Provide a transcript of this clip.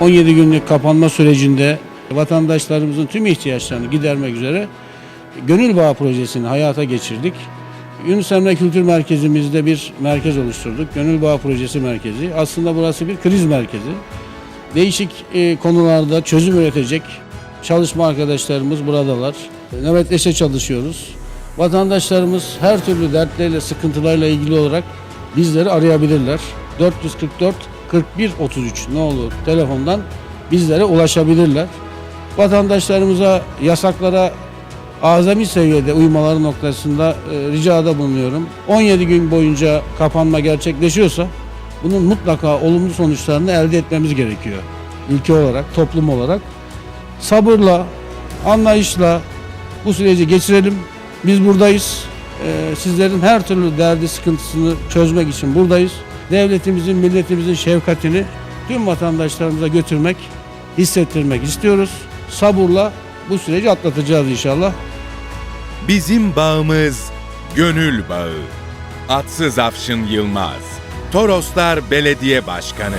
17 günlük kapanma sürecinde vatandaşlarımızın tüm ihtiyaçlarını gidermek üzere Gönül Bağı projesini hayata geçirdik. Yunus Emre Kültür Merkezimizde bir merkez oluşturduk. Gönül Bağı Projesi Merkezi. Aslında burası bir kriz merkezi. Değişik e, konularda çözüm üretecek çalışma arkadaşlarımız buradalar. Nöbetleşe çalışıyoruz. Vatandaşlarımız her türlü dertleriyle, sıkıntılarla ilgili olarak bizleri arayabilirler. 444 41 33 ne olur telefondan bizlere ulaşabilirler. Vatandaşlarımıza yasaklara azami seviyede uymaları noktasında e, ricada bulunuyorum. 17 gün boyunca kapanma gerçekleşiyorsa bunun mutlaka olumlu sonuçlarını elde etmemiz gerekiyor. Ülke olarak, toplum olarak. Sabırla, anlayışla bu süreci geçirelim. Biz buradayız. E, sizlerin her türlü derdi, sıkıntısını çözmek için buradayız. Devletimizin, milletimizin şefkatini tüm vatandaşlarımıza götürmek, hissettirmek istiyoruz. Sabırla bu süreci atlatacağız inşallah. Bizim bağımız gönül bağı. Atsız Afşın Yılmaz, Toroslar Belediye Başkanı.